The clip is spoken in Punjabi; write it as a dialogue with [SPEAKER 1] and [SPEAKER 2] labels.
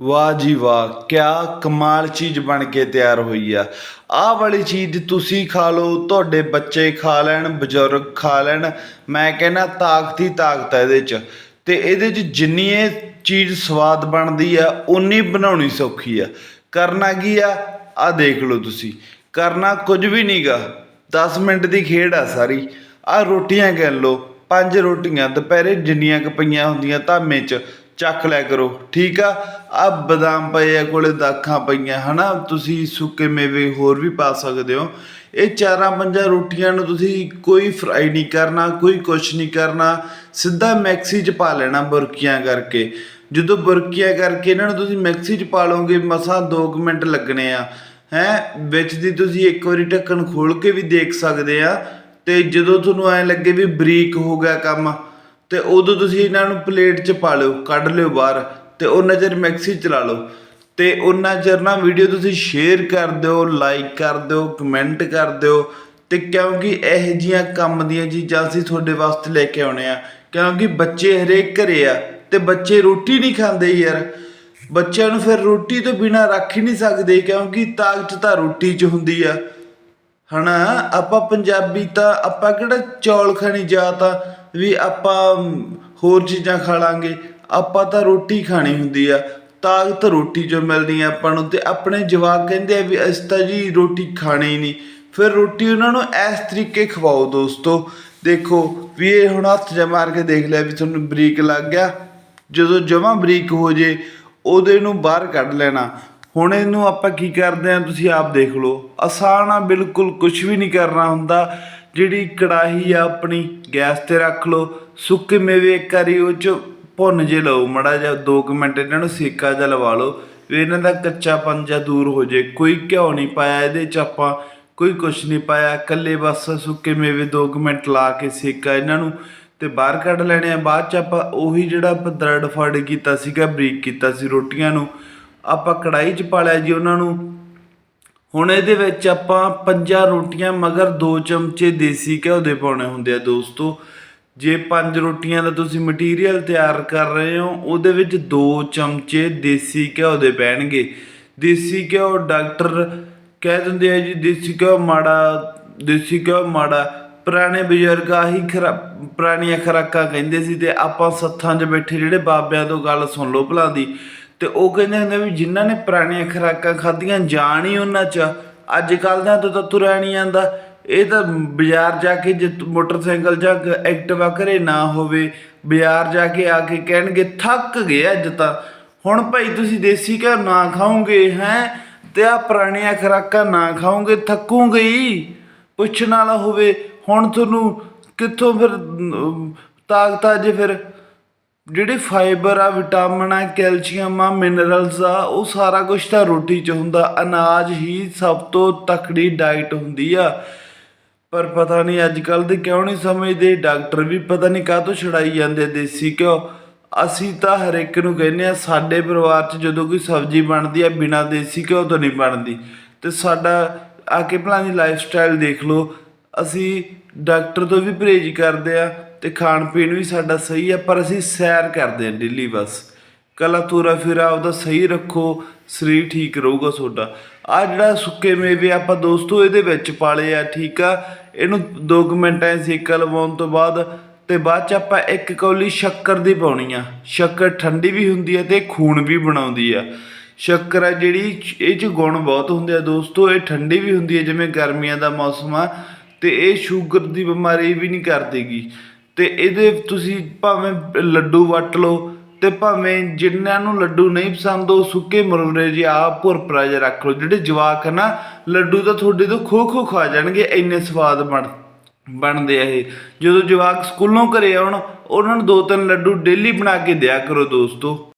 [SPEAKER 1] ਵਾਹ ਜੀ ਵਾਹ, ਕਿਆ ਕਮਾਲ ਚੀਜ਼ ਬਣ ਕੇ ਤਿਆਰ ਹੋਈ ਆ। ਆਹ ਵਾਲੀ ਚੀਜ਼ ਤੁਸੀਂ ਖਾ ਲਓ, ਤੁਹਾਡੇ ਬੱਚੇ ਖਾ ਲੈਣ, ਬਜ਼ੁਰਗ ਖਾ ਲੈਣ, ਮੈਂ ਕਹਿੰਦਾ ਤਾਕਤ ਹੀ ਤਾਕਤ ਆ ਇਹਦੇ 'ਚ। ਤੇ ਇਹਦੇ 'ਚ ਜਿੰਨੀ ਇਹ ਚੀਜ਼ ਸਵਾਦ ਬਣਦੀ ਆ ਉਨੀ ਬਣਾਉਣੀ ਸੌਖੀ ਆ। ਕਰਨਾ ਕੀ ਆ? ਆ ਦੇਖ ਲਓ ਤੁਸੀਂ। ਕਰਨਾ ਕੁਝ ਵੀ ਨਹੀਂਗਾ 10 ਮਿੰਟ ਦੀ ਖੇਡ ਆ ਸਾਰੀ। ਆ ਰੋਟੀਆਂ ਗਿਣ ਲਓ, ਪੰਜ ਰੋਟੀਆਂ, ਦੁਪਹਿਰੇ ਜਿੰਨੀਆਂ ਕੁ ਪਈਆਂ ਹੁੰਦੀਆਂ ਧਾਮੇ 'ਚ ਚੱਕ ਲਿਆ ਕਰੋ, ਠੀਕ ਆ? ਆ ਬਦਾਮ ਪਏ ਆ ਕੋਲੇ, ਦਾਖਾਂ ਪਈਆਂ, ਹਨਾ? ਤੁਸੀਂ ਸੁੱਕੇ ਮੇਵੇ ਹੋਰ ਵੀ ਪਾ ਸਕਦੇ ਹੋ। ਇਹ ਚਾਰਾਂ ਪੰਜਾਂ ਰੋਟੀਆਂ ਨੂੰ ਤੁਸੀਂ ਕੋਈ ਫਰਾਈ ਨਹੀਂ ਕਰਨਾ, ਕੋਈ ਕੁਛ ਨਹੀਂ ਕਰਨਾ। ਸਿੱਧਾ ਮੈਕਸੀ 'ਚ ਪਾ ਲੈਣਾ ਬੁਰਕੀਆਂ ਕਰਕੇ। ਜਦੋਂ ਬੁਰਕੀਆਂ ਕਰਕੇ ਇਹਨਾਂ ਨੂੰ ਤੁਸੀਂ ਮੈਕਸੀ 'ਚ ਪਾ ਲਓਗੇ, ਮਸਾਂ 2 ਮਿੰਟ ਲੱਗਣੇ ਆ। ਹੈ? ਵਿੱਚ ਦੀ ਤੁਸੀਂ ਇੱਕ ਵਾਰੀ ਢੱਕਣ ਖੋਲ ਕੇ ਵੀ ਦੇਖ ਸਕਦੇ ਆ। ਤੇ ਜਦੋਂ ਤੁਹਾਨੂੰ ਐ ਲੱਗੇ ਵੀ ਬਰੀਕ ਹੋ ਗਿਆ ਕੰਮ ਤੇ ਉਦੋਂ ਤੁਸੀਂ ਇਹਨਾਂ ਨੂੰ ਪਲੇਟ 'ਚ ਪਾ ਲਿਓ, ਕੱਢ ਲਿਓ ਬਾਹਰ ਤੇ ਉਹਨਾਂ ਚਿਰ ਮਿਕਸੀ ਚਲਾ ਲਓ। ਤੇ ਉਹਨਾਂ ਚਿਰ ਨਾ ਵੀਡੀਓ ਤੁਸੀਂ ਸ਼ੇਅਰ ਕਰ ਦਿਓ ਲਾਈਕ ਕਰ ਦਿਓ ਕਮੈਂਟ ਕਰ ਦਿਓ ਤੇ ਕਿਉਂਕਿ ਇਹ ਜੀਆਂ ਕੰਮ ਦੀਆਂ ਚੀਜ਼ਾਂ ਅਸੀਂ ਤੁਹਾਡੇ ਵਾਸਤੇ ਲੈ ਕੇ ਆਉਣੇ ਆ। ਕਿਉਂਕਿ ਬੱਚੇ ਹਰੇਕ ਘਰੇ ਆ ਤੇ ਬੱਚੇ ਰੋਟੀ ਨਹੀਂ ਖਾਂਦੇ ਯਾਰ। ਬੱਚਿਆਂ ਨੂੰ ਫਿਰ ਰੋਟੀ ਤੋਂ ਬਿਨਾ ਰੱਖ ਹੀ ਨਹੀਂ ਸਕਦੇ ਕਿਉਂਕਿ ਤਾਕਤ ਤਾਂ ਰੋਟੀ 'ਚ ਹੁੰਦੀ ਆ। ਹਨਾ, ਆਪਾਂ ਪੰਜਾਬੀ ਤਾਂ ਆਪਾਂ ਕਿਹੜਾ ਚੌਲ ਖਾਣੀ ਜਾਤ ਤਾਂ ਵੀ ਆਪਾਂ ਹੋਰ ਚੀਜ਼ਾਂ ਖਾ ਲਾਂਗੇ। ਆਪਾਂ ਤਾਂ ਰੋਟੀ ਖਾਣੀ ਹੁੰਦੀ ਆ। ਤਾਕਤ ਰੋਟੀ ਚੋਂ ਮਿਲਦੀ ਆ ਆਪਾਂ ਨੂੰ ਤੇ ਆਪਣੇ ਜਵਾਕ ਕਹਿੰਦੇ ਆ ਵੀ ਅਸੀਂ ਤਾਂ ਜੀ ਰੋਟੀ ਖਾਣੀ ਨਹੀਂ। ਫਿਰ ਰੋਟੀ ਉਹਨਾਂ ਨੂੰ ਇਸ ਤਰੀਕੇ ਖਵਾਓ ਦੋਸਤੋ। ਦੇਖੋ ਵੀ ਇਹ ਹੁਣ ਹੱਥ ਜਿਹਾ ਮਾਰ ਕੇ ਦੇਖ ਲਿਆ ਵੀ ਤੁਹਾਨੂੰ ਬਰੀਕ ਲੱਗ ਗਿਆ। ਜਦੋਂ ਜਮਾਂ ਬਰੀਕ ਹੋ ਜੇ, ਉਹਦੇ ਨੂੰ ਬਾਹਰ ਕੱਢ ਲੈਣਾ। ਹੁਣ ਇਹਨੂੰ ਆਪਾਂ ਕੀ ਕਰਦੇ ਆ, ਤੁਸੀਂ ਆਪ ਦੇਖ ਲਓ। ਆਸਾਨ ਆ, ਬਿਲਕੁਲ ਕੁਝ ਵੀ ਨਹੀਂ ਕਰਨਾ ਹੁੰਦਾ। ਜਿਹੜੀ ਕੜਾਹੀ ਆ ਆਪਣੀ, ਗੈਸ ਤੇ ਰੱਖ ਲਓ, ਸੁੱਕੇ ਮੇਵੇ ਇੱਕ ਵਾਰੀ ਉਹ ਚ ਭੁੰਨ ਜੇ ਲਓ, ਮੜਾ ਜਿਹਾ 2 ਮਿੰਟ ਇਹਨਾਂ ਨੂੰ ਸੇਕਾ ਜਿਹਾ ਲਵਾ ਲਓ, ਵੀ ਇਹਨਾਂ ਦਾ ਕੱਚਾ ਪੰਜਾ ਦੂਰ ਹੋ ਜੇ। ਕੋਈ ਘਿਓ ਨਹੀਂ ਪਾਇਆ, ਇਹਦੇ ਚ ਆਪਾਂ ਕੋਈ ਕੁਛ ਨਹੀਂ ਪਾਇਆ, ਇਕੱਲੇ ਬਸ ਸੁੱਕੇ ਮੇਵੇ 2 ਮਿੰਟ ਲਾ ਕੇ ਸੇਕਾ ਇਹਨਾਂ ਨੂੰ ਤੇ ਬਾਹਰ ਕੱਢ ਲੈਣੇ ਆ। ਬਾਅਦ ਚ ਆਪਾਂ ਉਹੀ ਜਿਹੜਾ ਆਪਾਂ ਦਰੜ ਫੜ ਕੀਤਾ ਸੀਗਾ, ਬਰੀਕ ਕੀਤਾ ਸੀ ਰੋਟੀਆਂ ਨੂੰ, ਆਪਾਂ ਕੜਾਈ 'ਚ ਪਾ ਲਿਆ ਜੀ ਉਹਨਾਂ ਨੂੰ। ਹੁਣ ਇਹਦੇ ਵਿੱਚ ਆਪਾਂ ਪੰਜਾਂ ਰੋਟੀਆਂ ਮਗਰ 2 ਚਮਚੇ ਦੇਸੀ ਘਿਓ ਦੇ ਪਾਉਣੇ ਹੁੰਦੇ ਆ ਦੋਸਤੋ। ਜੇ ਪੰਜ ਰੋਟੀਆਂ ਦਾ ਤੁਸੀਂ ਮਟੀਰੀਅਲ ਤਿਆਰ ਕਰ ਰਹੇ ਹੋ, ਉਹਦੇ ਵਿੱਚ 2 ਚਮਚੇ ਦੇਸੀ ਘਿਓ ਦੇ ਪੈਣਗੇ। ਦੇਸੀ ਘਿਓ ਡਾਕਟਰ ਕਹਿ ਦਿੰਦੇ ਆ ਜੀ, ਦੇਸੀ ਘਿਓ ਮਾੜਾ, ਦੇਸੀ ਘਿਓ ਮਾੜਾ। ਪੁਰਾਣੇ ਬਜ਼ੁਰਗ ਆਹੀ ਖਰਾ, ਪੁਰਾਣੀਆਂ ਖੁਰਾਕਾਂ ਕਹਿੰਦੇ ਸੀ ਤੇ ਆਪਾਂ ਸੱਥਾਂ 'ਚ ਬੈਠੇ ਜਿਹੜੇ ਬਾਬਿਆਂ ਤੋਂ ਗੱਲ ਸੁਣ ਲਓ ਭਲਾ ਦੀ। ਤੇ ਉਹ ਕਹਿੰਦੇ ਹੁੰਦੇ ਵੀ ਜਿਨ੍ਹਾਂ ਨੇ ਪੁਰਾਣੀਆਂ ਖੁਰਾਕਾਂ ਖਾਧੀਆਂ, ਜਾਣ ਹੀ ਉਹਨਾਂ 'ਚ। ਅੱਜ ਕੱਲ੍ਹ ਦਾ ਤਾਂ ਤੁਰਿਆ ਨਹੀਂ ਜਾਂਦਾ। ਇਹ ਤਾਂ ਬਾਜ਼ਾਰ ਜਾ ਕੇ ਜੇ ਮੋਟਰਸਾਈਕਲ ਜਾਂ ਗ- ਐਕਟਿਵਾ ਘਰੇ ਨਾ ਹੋਵੇ, ਬਾਜ਼ਾਰ ਜਾ ਕੇ ਆ ਕੇ ਕਹਿਣਗੇ, ਥੱਕ ਗਏ ਅੱਜ ਤਾਂ। ਹੁਣ ਭਾਈ ਤੁਸੀਂ ਦੇਸੀ ਘਿਓ ਨਾ ਖਾਓਗੇ, ਹੈ? ਤੇ ਆ ਪੁਰਾਣੀਆਂ ਖੁਰਾਕਾਂ ਨਾ ਖਾਓਗੇ, ਥੱਕੂਗੇ ਹੀ। ਪੁੱਛਣ ਵਾਲਾ ਹੋਵੇ, ਹੁਣ ਤੁਹਾਨੂੰ ਕਿੱਥੋਂ ਫਿਰ ਤਾਕਤ ਆ ਜੇ ਫਿਰ? ਜਿਹੜੇ ਫਾਈਬਰ ਆ ਵਿਟਾਮਿਨ ਆ, ਕੈਲਸ਼ੀਅਮ ਆ ਮਿਨਰਲਸ ਆ, ਉਹ ਸਾਰਾ ਕੁਝ ਤਾਂ ਰੋਟੀ 'ਚ ਹੁੰਦਾ। ਅਨਾਜ ਹੀ ਸਭ ਤੋਂ ਤਕੜੀ ਡਾਈਟ ਹੁੰਦੀ ਆ। ਪਰ ਪਤਾ ਨਹੀਂ ਅੱਜ ਕੱਲ ਦੇ ਕਿਉਂ ਨਹੀਂ ਸਮਝਦੇ, ਡਾਕਟਰ ਵੀ ਪਤਾ ਨਹੀਂ ਕਾਹ ਤੋਂ ਛੜਾਈ ਜਾਂਦੇ, ਦੇਸੀ ਘਿਓ। ਅਸੀਂ ਤਾਂ ਹਰ ਇੱਕ ਨੂੰ ਕਹਿੰਦੇ ਆ, ਸਾਡੇ ਪਰਿਵਾਰ 'ਚ ਜਦੋਂ ਕੋਈ ਸਬਜ਼ੀ ਬਣਦੀ ਆ, ਬਿਨਾਂ ਦੇਸੀ ਘਿਓ ਤੋਂ ਨਹੀਂ ਬਣਦੀ। ਤੇ ਸਾਡਾ ਆ ਕੇ ਭਲਾ ਦੀ ਲਾਈਫ ਸਟਾਈਲ ਦੇਖ ਲਓ। ਅਸੀਂ ਡਾਕਟਰ ਤੋਂ ਵੀ ਪਰਹੇਜ਼ ਕਰਦੇ ਆ ਤੇ ਖਾਣ ਪੀਣ ਵੀ ਸਾਡਾ ਸਹੀ ਆ, ਪਰ ਅਸੀਂ ਸੈਰ ਕਰਦੇ ਹਾਂ ਡੇਲੀ ਬਸ। ਕਲਾ ਤੁਰਾ ਫਿਰਾ ਉਹਦਾ ਸਹੀ ਰੱਖੋ, ਸਰੀਰ ਠੀਕ ਰਹੂਗਾ ਤੁਹਾਡਾ। ਆ ਜਿਹੜਾ ਸੁੱਕੇ ਮੇਵੇ ਆਪਾਂ ਦੋਸਤੋ ਇਹਦੇ ਵਿੱਚ ਪਾਲੇ ਆ, ਠੀਕ ਆ? ਇਹਨੂੰ 2 ਮਿੰਟਾਂ ਸੇਕਾ ਲਵਾਉਣ ਤੋਂ ਬਾਅਦ ਤੇ ਬਾਅਦ ਚ ਆਪਾਂ ਇੱਕ ਕੌਲੀ ਸ਼ੱਕਰ ਦੀ ਪਾਉਣੀ ਆ। ਸ਼ੱਕਰ ਠੰਡੀ ਵੀ ਹੁੰਦੀ ਹੈ ਤੇ ਖੂਨ ਵੀ ਬਣਾਉਂਦੀ ਆ। ਸ਼ੱਕਰ ਆ ਜਿਹੜੀ ਇਹ ਚ ਗੁਣ ਬਹੁਤ ਹੁੰਦੇ ਆ ਦੋਸਤੋ, ਇਹ ਠੰਡੀ ਵੀ ਹੁੰਦੀ ਹੈ ਜਿਵੇਂ ਗਰਮੀਆਂ ਦਾ ਮੌਸਮ ਆ, ਤੇ ਇਹ ਸ਼ੂਗਰ ਦੀ ਬਿਮਾਰੀ ਵੀ ਨਹੀਂ ਕਰਦੇਗੀ। ਅਤੇ ਇਹਦੇ ਤੁਸੀਂ ਭਾਵੇਂ ਲੱਡੂ ਵੱਟ ਲਓ ਅਤੇ ਭਾਵੇਂ ਜਿਨ੍ਹਾਂ ਨੂੰ ਲੱਡੂ ਨਹੀਂ ਪਸੰਦ ਉਹ ਸੁੱਕੇ ਮੁਰਮਰੇ ਜੇ ਆ ਭੁਰਪਰਾ ਜਿਹਾ ਰੱਖ ਲਓ। ਜਿਹੜੇ ਜਵਾਕ ਹੈ ਨਾ, ਲੱਡੂ ਤਾਂ ਤੁਹਾਡੇ ਤੋਂ ਖੋ ਖੋ ਖਾ ਜਾਣਗੇ, ਇੰਨੇ ਸਵਾਦ ਬਣ, ਬਣਦੇ ਆ ਇਹ। ਜਦੋਂ ਜਵਾਕ ਸਕੂਲੋਂ ਘਰੇ ਆਉਣ, ਉਹਨਾਂ ਨੂੰ ਦੋ ਤਿੰਨ ਲੱਡੂ ਡੇਲੀ ਬਣਾ ਕੇ ਦਿਆ ਕਰੋ ਦੋਸਤੋ।